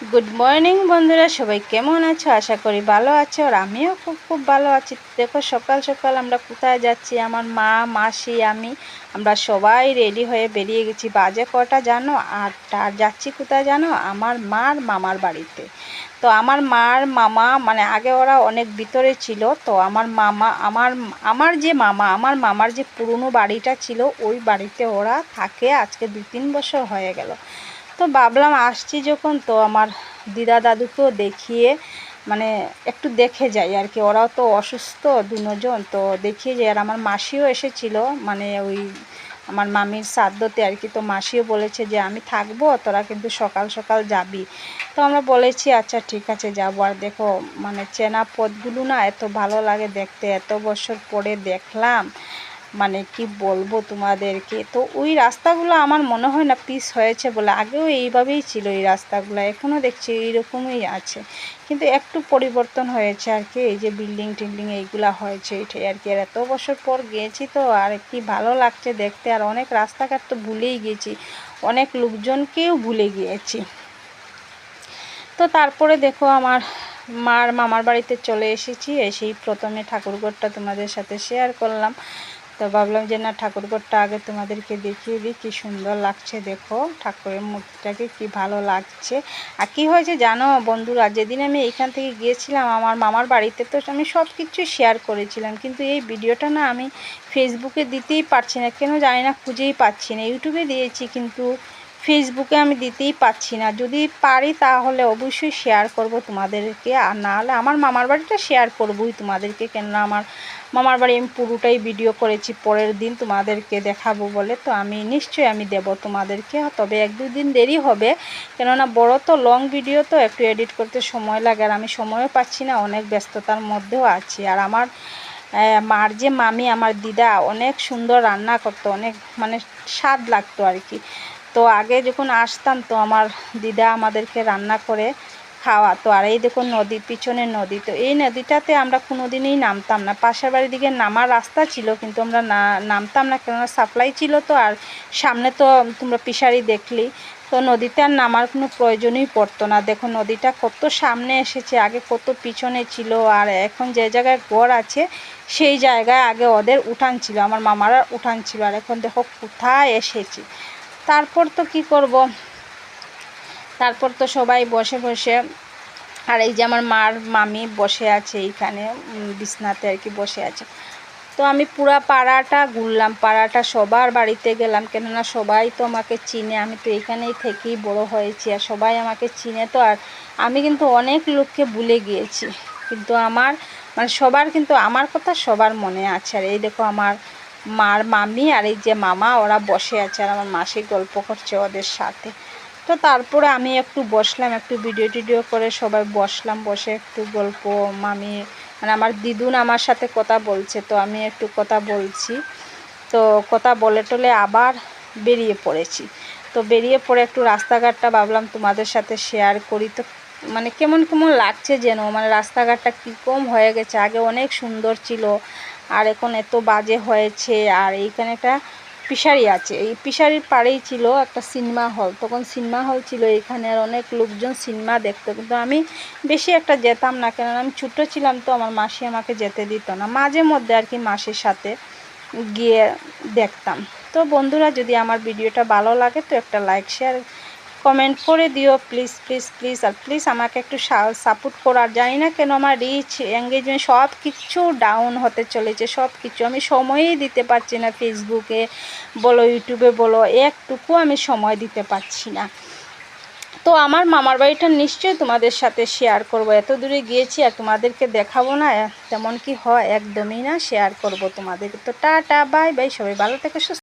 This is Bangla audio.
গুড মর্নিং বন্ধুরা। সবাই কেমন আছো? আশা করি ভালো আছো আর আমিও খুব খুব ভালো আছি। দেখো, সকাল সকাল আমরা কোথায় যাচ্ছি? আমার মা, মাসি, আমি, আমরা সবাই রেডি হয়ে বেরিয়ে গেছি। বাজে কটা জানো? আর আর যাচ্ছি কোথায় জানো? আমার মার মামার বাড়িতে। তো আমার মার মামা মানে আগে ওরা অনেক ভিতরে ছিল, তো আমার মামা, আমার আমার যে মামা, আমার মামার যে পুরনো বাড়িটা ছিল, ওই বাড়িতে ওরা থাকে। আজকে দু তিন বছর হয়ে গেল। তো ভাবলাম আসছি যখন, তো আমার দিদা দাদুকেও দেখিয়ে মানে একটু দেখে যাই আর কি। ওরাও তো অসুস্থ, দুজন, তো দেখিয়ে যাই। আর আমার মাসিও এসেছিল মানে ওই আমার মামির সাধ্যতে আর কি। তো মাসিও বলেছে যে, আমি থাকব, তোরা কিন্তু সকাল সকাল যাবি। তো আমরা বলেছি আচ্ছা ঠিক আছে, যাব। আর দেখো মানে চেনা পথগুলো না এত ভালো লাগে দেখতে। এত বছর পরে দেখলাম মানে কি বলব তোমাদেরকে? তো ওই রাস্তাগুলো আমার মনে হয় না পিস হয়েছে বলে আগেও এইভাবেই ছিল এই রাস্তাগুলো এখনও দেখছি এইরকমই আছে। কিন্তু একটু পরিবর্তন হয়েছে আর কি, এই যে বিল্ডিং টিল্ডিং এইগুলা হয়েছে এটাই আর কি। আর এত বছর পর গিয়েছি তো আর কি ভালো লাগছে দেখতে, আর অনেক রাস্তাঘাট তো ভুলেই গিয়েছি অনেক লোকজনকেও ভুলে গিয়েছি। তো তারপরে দেখো আমার মার মামার বাড়িতে চলে এসেছি, এসেই প্রথমে ঠাকুরঘরটা তোমাদের সাথে শেয়ার করলাম। তো ভাবলাম যে, না, ঠাকুরঘরটা আগে তোমাদেরকে দেখিয়ে দিই, কী সুন্দর লাগছে, দেখো। ঠাকুরের মূর্তিটাকে কি ভালো লাগছে। আর কী হয়েছে জানো বন্ধুরা, যেদিন আমি এইখান থেকে গিয়েছিলাম, আমার মামার বাড়িতে তো আমি সব কিছু শেয়ার করেছিলাম। কিন্তু এই ভিডিওটা না আমি ফেসবুকে দিতেই পারছি না, কেন জানি না খুঁজেই পাচ্ছি না। ইউটিউবে দিয়েছি, কিন্তু ফেসবুকে আমি দিতেই পাচ্ছি না। যদি পারি তাহলে অবশ্যই শেয়ার করব তোমাদেরকে। আর না হলে আমার মামার বাড়িটা শেয়ার করবই তোমাদেরকে। কেননা আমার মামার বাড়ি আমি পুরোটাই ভিডিও করেছি, পরের দিন তোমাদেরকে দেখাবো বলে। তো আমি নিশ্চয়ই আমি দেব তোমাদেরকে। তবে এক দুই দিন দেরি হবে। কেননা বড় তো লং ভিডিও তো একটু এডিট করতে সময় লাগে। আর আমি সময়ও পাচ্ছি না, অনেক ব্যস্ততার মধ্যেও আছি। আর আমার মার যে মামি, আমার দিদা, অনেক সুন্দর রান্না করতো, অনেক মানে স্বাদ লাগতো আর কি। তো আগে যখন আসতাম তো আমার দিদা আমাদেরকে রান্না করে খাওয়া তো আর এই দেখুন নদী পিছনে নদী। তো এই নদীটাতে আমরা কোনো দিনই নামতাম না। পাশের বাড়ির দিকে নামার রাস্তা ছিল, কিন্তু আমরা না নামতাম না, কেননা সাপ্লাই ছিল তো, আর সামনে তো তোমরা পিসারি দেখলি। তো নদীতে আর নামার কোনো প্রয়োজনই পড়তো না। দেখো নদীটা কত সামনে এসেছে, আগে কত পিছনে ছিল, আর এখন যে জায়গায় গড় আছে, সেই জায়গায় আগে ওদের উঠান ছিল। আমার মামারা উঠান ছিল, আর এখন দেখো কোথায় এসেছি। তারপর তো কি করব? তারপর তো সবাই বসে বসে, আর এই যে আমার মার মামি বসে আছে এইখানে বিছনাতে আর কি বসে আছে। তো আমি পুরা পাড়াটা ঘুরলাম, পাড়াটা সবার বাড়িতে গেলাম, কেননা সবাই তো আমাকে চিনে, আমি তো এইখানেই থেকেই বড় হয়েছি, আর সবাই আমাকে চিনে তো, আর আমি কিন্তু অনেক লোককে ভুলে গিয়েছি। কিন্তু আমার মানে সবার কিন্তু, আমার কথা সবার মনে আছে। আর এই দেখো আমার মার মামি আর এই যে মামা, ওরা বসে আছে আর আমার মাসি গল্প করছে ওদের সাথে। তো তারপরে আমি একটু বসলাম, একটু ভিডিও টিডিও করে সবাই বসলাম, বসে একটু গল্প, মামি মানে আমার দিদুন আমার সাথে কথা বলছে, তো আমি একটু কথা বলছি। তো কথা বলে টলে আবার বেরিয়ে পড়েছি। তো বেরিয়ে পড়ে একটু রাস্তাঘাটটা ভাবলাম তোমাদের সাথে শেয়ার করি। তো মানে কেমন কেমন লাগছে যেন মানে রাস্তাঘাটটা কী কম হয়ে গেছে? আগে অনেক সুন্দর ছিল আর এখন এত বাজে হয়েছে, আর এইখানে একটা পিসারি আছে। এই পিসারির পাড়েই ছিল একটা সিনেমা হল তখন সিনেমা হল ছিল এখানে, আর অনেক লোকজন সিনেমা দেখতো। কিন্তু আমি বেশি একটা যেতাম না কেন আমি ছোটো ছিলাম তো আমার মাসি আমাকে যেতে দিত না। মাঝে মধ্যে আর কি মাসির সাথে গিয়ে দেখতাম। তো বন্ধুরা, যদি আমার ভিডিওটা ভালো লাগে তো একটা লাইক শেয়ার কমেন্ট করে দিও প্লিজ প্লিজ প্লিজ আর প্লিজ আমাকে একটু সাপোর্ট করার জানি না কেন আমার রিচ এঙ্গেজমেন্ট সব কিছু ডাউন হতে চলেছে সব কিছু আমি সময়ই দিতে পারছি না ফেসবুকে বলো ইউটিউবে বলো, একটুকু আমি সময় দিতে পারছি না। তো আমার মামার বাড়িটা নিশ্চয়ই তোমাদের সাথে শেয়ার করব। এত দূরে গিয়েছি আর তোমাদেরকে দেখাবো না, তেমন কি হয়, একদমই না শেয়ার করব তোমাদেরকে। তো টাটা বাই বাই সবাই ভালো থেকে, সুস্থ